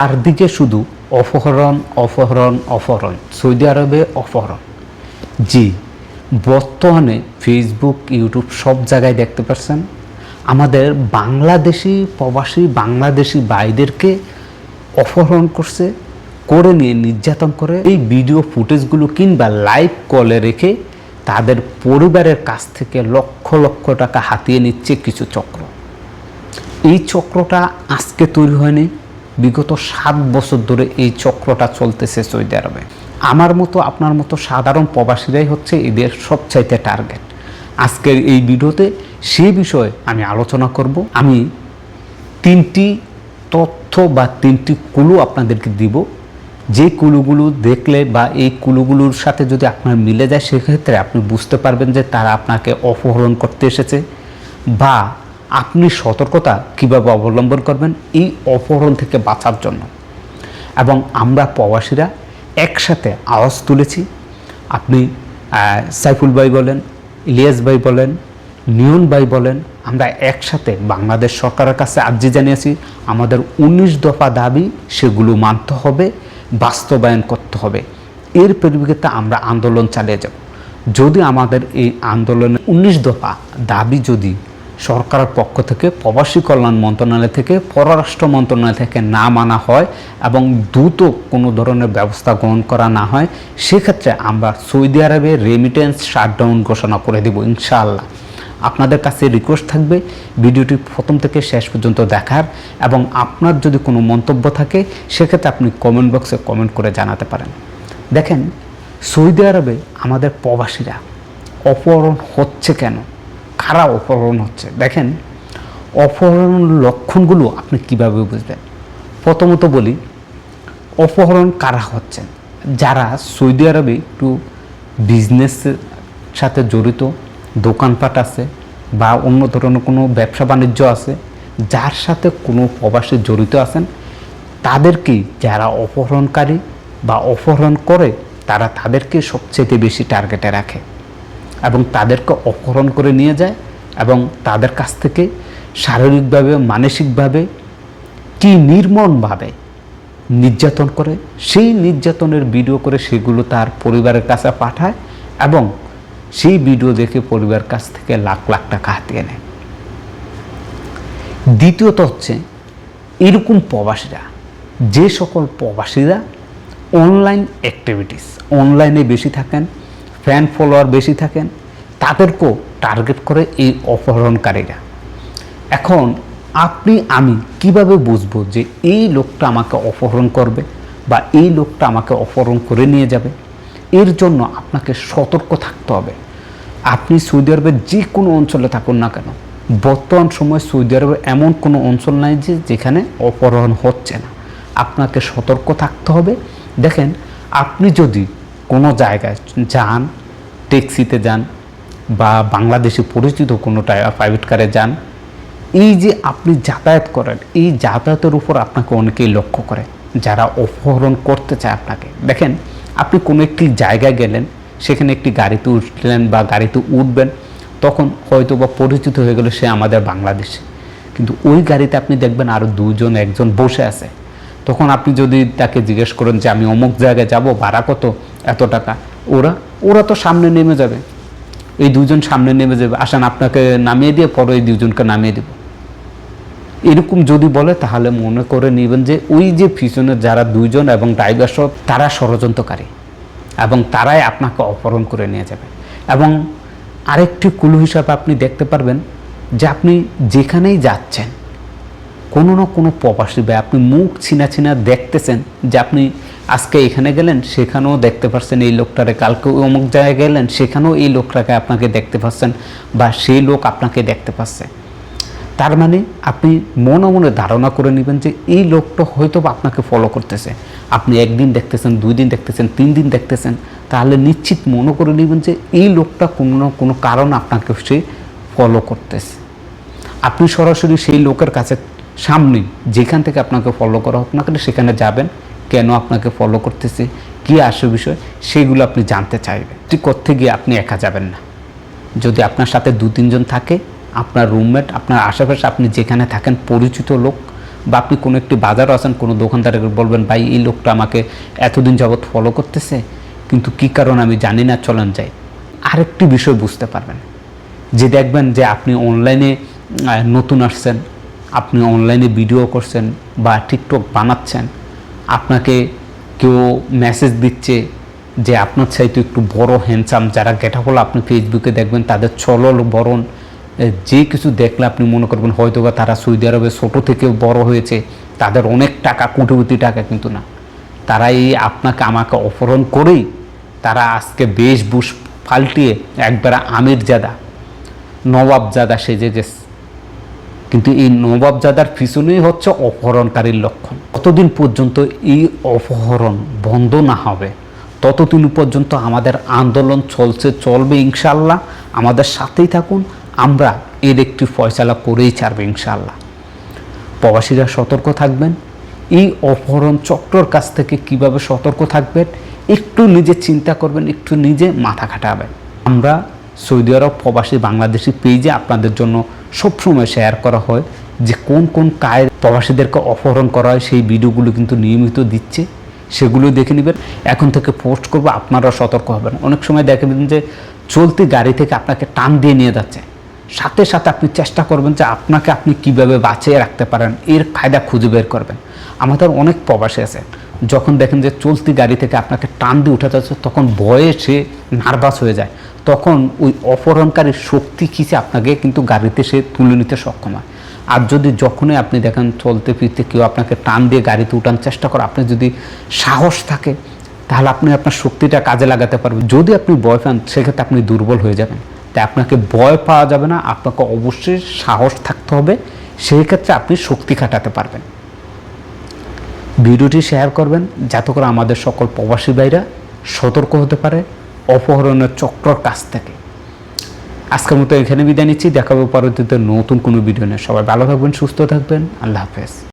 চারদিকে শুধু অপহরণ অপহরণ অপহরণ। সৌদি আরবে অপহরণ। জি, বর্তমানে ফেসবুক ইউটিউব সব জায়গায় দেখতে পাচ্ছেন আমাদের বাংলাদেশি প্রবাসী, বাংলাদেশি ভাইদেরকে অপহরণ করছে, করে নিয়ে নির্যাতন করে। এই ভিডিও ফুটেজগুলো কিংবা লাইভ কলে রেখে তাদের পরিবারের কাছ থেকে লক্ষ লক্ষ টাকা হাতিয়ে নিচ্ছে কিছু চক্র। এই চক্রটা আজকে তৈরি হয়নি। বিগত সাত বছর ধরে এই চক্রটা চলতেছে সৌদি আরবে। আমার মতো, আপনার মতো সাধারণ প্রবাসীরাই হচ্ছে এদের সবচাইতে টার্গেট। আজকের এই ভিডিওতে সে বিষয়ে আমি আলোচনা করব। আমি তিনটি তথ্য বা তিনটি কুলু আপনাদেরকে দিব। যে কুলুগুলো দেখলে বা এই কুলুগুলোর সাথে যদি আপনার মিলে যায়, সেক্ষেত্রে আপনি বুঝতে পারবেন যে তারা আপনাকে অপহরণ করতে এসেছে বা আপনি সতর্কতা কীভাবে অবলম্বন করবেন এই অপহরণ থেকে বাঁচার জন্য। এবং আমরা প্রবাসীরা একসাথে আওয়াজ তুলেছি। আপনি সাইফুল ভাই বলেন, ইলিয়াস ভাই বলেন, নিয়ন ভাই বলেন, আমরা একসাথে বাংলাদেশ সরকারের কাছে আর্জি জানিয়েছি, আমাদের উনিশ দফা দাবি সেগুলো মানতে হবে, বাস্তবায়ন করতে হবে। এর পরিপ্রেক্ষিতে আমরা আন্দোলন চালিয়ে যাব। যদি আমাদের এই আন্দোলনের উনিশ দফা দাবি যদি সরকারের পক্ষ থেকে, প্রবাসী কল্যাণ মন্ত্রণালয় থেকে, পররাষ্ট্র মন্ত্রণালয় থেকে না মানা হয় এবং দ্রুত কোনো ধরনের ব্যবস্থা গ্রহণ করা না হয়। সেক্ষেত্রে আমরা সৌদি আরবে রেমিটেন্স শাটডাউন ঘোষণা করে দেব, ইনশাআল্লাহ। আপনাদের কাছে রিকোয়েস্ট থাকবে, ভিডিওটি প্রথম থেকে শেষ পর্যন্ত দেখার এবং আপনার যদি কোনো মন্তব্য থাকে, সেক্ষেত্রে আপনি কমেন্ট বক্সে কমেন্ট করে জানাতে পারেন। দেখেন, সৌদি আরবে আমাদের প্রবাসীরা অপহরণ হচ্ছে কেন? কারা অপহরণ হচ্ছে। দেখেন, অপহরণ লক্ষণগুলো আপনি কীভাবে বুঝবেন? প্রথমত বলি, অপহরণ কারা হচ্ছেন? যারা সৌদি আরবে একটু বিজনেসের সাথে জড়িত, দোকানপাট আছে বা অন্য ধরনের কোনো ব্যবসা বাণিজ্য আছে, যার সাথে কোনো প্রবাসী জড়িত আছেন তাদেরকেই যারা অপহরণকারী বা অপহরণ করে, তারা তাদেরকে সবচেয়ে বেশি টার্গেটে রাখে। এবং তাদেরকে অপহরণ করে নিয়ে যায় এবং তাদের কাছ থেকে শারীরিকভাবে, মানসিকভাবে কি নির্মমভাবে নির্যাতন করে, সেই নির্যাতনের ভিডিও করে সেগুলো তার পরিবারের কাছে পাঠায় এবং সেই ভিডিও দেখে পরিবার কাছ থেকে লাখ লাখ টাকা হাতিয়ে নেয়। দ্বিতীয়ত হচ্ছে, এরকম প্রবাসীরা, যে সকল প্রবাসীরা অনলাইন অ্যাক্টিভিটিস অনলাইনে বেশি থাকেন ফ্যান ফলোয়ার বেশি থাকেন, তাদেরকেও টার্গেট করে এই অপহরণকারীরা। এখন আপনি, আমি কীভাবে বুঝব যে এই লোকটা আমাকে অপহরণ করবে বা এই লোকটা আমাকে অপহরণ করে নিয়ে যাবে? এর জন্য আপনাকে সতর্ক থাকতে হবে। আপনি সৌদি আরবের যে কোনো অঞ্চলে থাকুন না কেন, বর্তমান সময় সৌদি আরবে এমন কোনো অঞ্চল নাই যে যেখানে অপহরণ হচ্ছে না। আপনাকে সতর্ক থাকতে হবে। দেখেন, আপনি যদি জায়গায় যান ট্যাক্সিতে যান বা বাংলাদেশে পরিচিত কোনো প্রাইভেট কারে যান, এই যে আপনি যাতায়াত করেন, এই যাতায়াতের উপর আপনাকে অনেকেই লক্ষ্য করে যারা অপহরণ করতে চায় আপনাকে। দেখেন, আপনি কোনো একটি জায়গায় গেলেন, সেখানে একটি গাড়িতে উঠলেন বা গাড়িতে উঠবেন, তখন হয়তো বা পরিচিত হয়ে গেল সে আমাদের বাংলাদেশে। কিন্তু ওই গাড়িতে আপনি দেখবেন আরও দুজন, একজন বসে আছে। তখন আপনি যদি তাকে জিজ্ঞেস করেন যে, আমি অমুক জায়গায় যাব, ভাড়া কত? এত টাকা। ওরা ওরা তো সামনে নেমে যাবে। এই দুজন সামনে নেমে যাবে। আসেন, আপনাকে নামিয়ে দিয়ে পরে এই দুজনকে নামিয়ে দেব। এরকম যদি বলে, তাহলে মনে করে নেবেন যে, ওই যে পিছনে যারা দুইজন এবং ড্রাইভার সহ, তারা ষড়যন্ত্রকারী এবং তারাই আপনাকে অপহরণ করে নিয়ে যাবে। এবং আরেকটি কুলু হিসাবে আপনি দেখতে পারবেন যে, আপনি যেখানেই যাচ্ছেন, কোনো না কোনো প্রবাসী ভাই, আপনি মুখ ছিনা ছিনা দেখতেছেন যে, আপনি আজকে এখানে গেলেন, সেখানেও দেখতে পাচ্ছেন এই লোকটারে। কালকে অমুক জায়গায় গেলেন, সেখানেও এই লোকটাকে আপনাকে দেখতে পাচ্ছেন বা সেই লোক আপনাকে দেখতে পাচ্ছে। তার মানে আপনি মনে মনে ধারণা করে নেবেন যে এই লোকটা হয়তো আপনাকে ফলো করতেছে। আপনি একদিন দেখতেছেন, দুই দিন দেখতেছেন, তিন দিন দেখতেছেন, তাহলে নিশ্চিত মনে করে নেবেন যে এই লোকটা কোনো না কোনো কারণ আপনাকে সে ফলো করতেছে। আপনি সরাসরি সেই লোকের কাছে সামনে যেখান থেকে আপনাকে ফলো করা হোক না সেখানে যাবেন কেন আপনাকে ফলো করতেছে? কী আসে বিষয়? সেগুলো আপনি জানতে চাইবেন। ঠিক করতে গিয়ে আপনি একা যাবেন না। যদি আপনার সাথে দু তিনজন থাকে, আপনার রুমমেট আপনার আশেপাশে আপনি যেখানে থাকেন, পরিচিত লোক, বা আপনি কোনো একটি বাজারও আছেন, কোনো দোকানদারকে বলবেন, ভাই, এই লোকটা আমাকে এতদিন যাবৎ ফলো করতেছে, কিন্তু কী কারণে আমি জানি না, চলেন যাই। আরেকটি বিষয় বুঝতে পারবেন। যে দেখবেন যে আপনি অনলাইনে নতুন আসছেন, আপনি অনলাইনে ভিডিও করছেন, বা টিকটক বানাচ্ছেন আপনাকে কেউ মেসেজ দিচ্ছে যে আপনার চাইতে একটু বড় হ্যান্ডসাম যারা গেটা হলো আপনি ফেসবুকে দেখবেন তাদের চলল বরণ। যে কিছু দেখলে আপনি মনে করবেন হয়তো বা তারা সৌদি আরবে ছোটো থেকে বড় হয়েছে, তাদের অনেক টাকা কোটি টাকা কিন্তু না। তারা এই আপনাকে, আমাকে অপহরণ করেই তারা আজকে বেশভূষ পাল্টিয়ে একবার আমিরজাদা, নবাবজাদা সেজে গেছে। কিন্তু এই নবাবজাদার পিছনেই হচ্ছে অপহরণকারীর লক্ষণ। কতদিন পর্যন্ত এই অপহরণ বন্ধ না হবে, ততদিন পর্যন্ত আমাদের আন্দোলন চলছে, চলবে ইনশাল্লাহ আমাদের সাথেই থাকুন, আমরা এর একটি ফয়সালা করেই ছাড়বে ইনশাল্লাহ প্রবাসীরা সতর্ক থাকবেন, এই অপহরণ চক্রর কাছ থেকে কীভাবে সতর্ক থাকবেন, একটু নিজে চিন্তা করবেন, একটু নিজে মাথা খাটাবেন। আমরা সৌদি আরব প্রবাসী বাংলাদেশি পেজে আপনাদের জন্য সবসময় শেয়ার করা হয় যে কোন কোন কায় প্রবাসীদেরকে অপহরণ করা হয়, সেই ভিডিওগুলো কিন্তু নিয়মিত দিচ্ছে, সেগুলো দেখে নেবেন। এখন থেকে পোস্ট করব আপনারা সতর্ক হবেন। অনেক সময় দেখবেন যে চলতি গাড়ি থেকে আপনাকে টান দিয়ে নিয়ে যাচ্ছে। সাথে সাথে আপনি চেষ্টা করবেন যে আপনাকে আপনি কীভাবে বাঁচিয়ে রাখতে পারেন, এর ফায়দা খুঁজে বের করবেন। আমাদের অনেক প্রবাসী আছে, যখন দেখেন যে চলতি গাড়ি থেকে আপনাকে টান দিয়ে উঠে যাচ্ছে, তখন ভয়ে সে নার্ভাস হয়ে যায়। তখন ওই অপহরণকারীর শক্তি খিচে আপনাকে কিন্তু গাড়িতে সে তুলে নিতে সক্ষম হয়। আর যদি যখনই আপনি দেখেন চলতে ফিরতে কেউ আপনাকে টান দিয়ে গাড়িতে উঠান চেষ্টা করে আপনি যদি সাহস থাকে, তাহলে আপনি আপনার শক্তিটা কাজে লাগাতে পারবেন। যদি আপনি ভয় পান, সেক্ষেত্রে আপনি দুর্বল হয়ে যাবেন। তাই আপনাকে ভয় পাওয়া যাবে না, আপনাকে অবশ্যই সাহস থাকতে হবে সেই ক্ষেত্রে আপনি শক্তি খাটাতে পারবেন। ভিডিওটি শেয়ার করবেন, যাতে করে আমাদের সকল প্রবাসী ভাইরা সতর্ক হতে পারে, অপহরণের চক্রর কাছ থেকে। আজকের মতো এখানে বিদায় নিচ্ছি। দেখাবো পরবর্তীতে নতুন কোনো ভিডিও নিয়ে। সবাই ভালো থাকবেন, সুস্থ থাকবেন। আল্লাহ হাফেজ।